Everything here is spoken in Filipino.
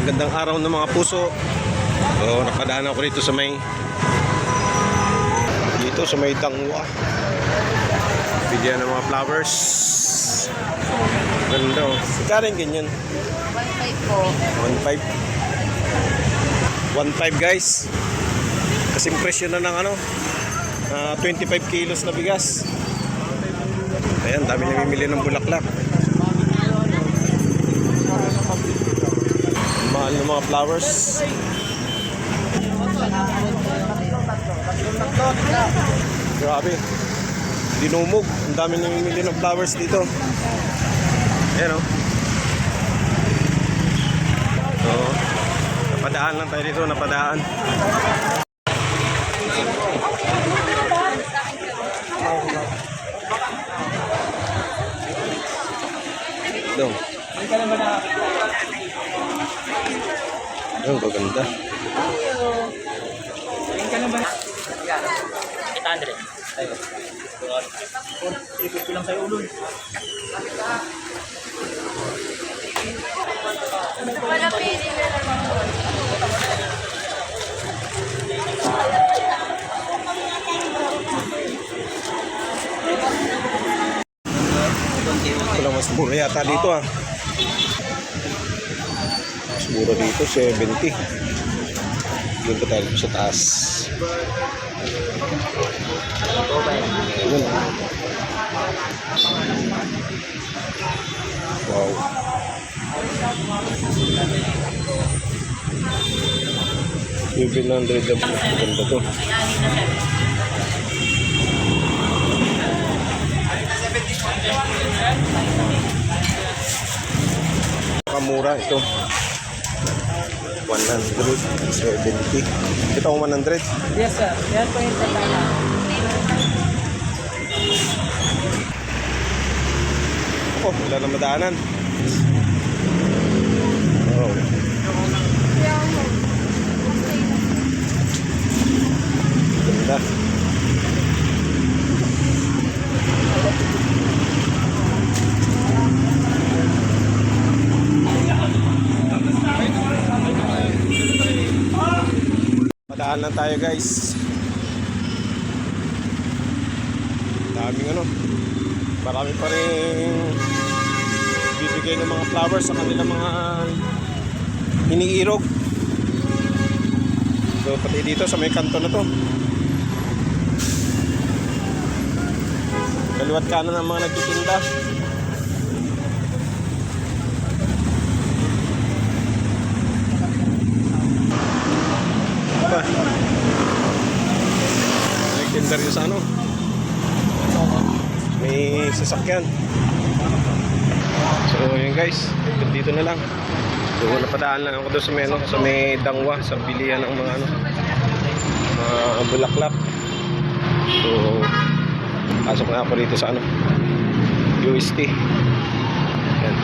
Magandang araw ng mga puso. So, napadaan ako rito sa may dito sa may Dangwa. Bigyan ng mga flowers. Ganda oh. Karen ganyan. 1.5 po. 1.5. 1.5 guys. Kasing presyo na ng ano, ah, 25 kilos na bigas. Ayan, dami namimili ng bulaklak. Mahal ng mga flowers. Grabe. Dinumog. Ang dami namimili ng flowers dito. Ayan oh. So, napadaan lang tayo dito, napadaan. Dong. Oh, maganda. 800. Ayun. Ikot ko lang sa'yo ulun. Wala pili na naman. Ito lang mas mura yata dito ah. Mura dito, 70. Doon pa tayo sa taas. Wow. Seven hundred na po. Ganda to. Kamura ito. 170. Ito ang 100. Yes sir. Yan po yung tatala. Oh, wala na madaanan. Oh. Ganda. Madaan lang tayo guys. Daming ano. Marami pa rin bibigay ng mga flowers sa kanilang mga iniirog. So pati dito sa may kanto na to. Kaliwat kanan ng mga nagtitinda. Rin sa ano? May sasakyan. So yun guys, dito na lang. So napadaan lang ako doon sa may, ano, sa may dangwa, sa bilihan ng mga ano, mga bulaklak. So pasok na ako dito sa ano, UST. Yan.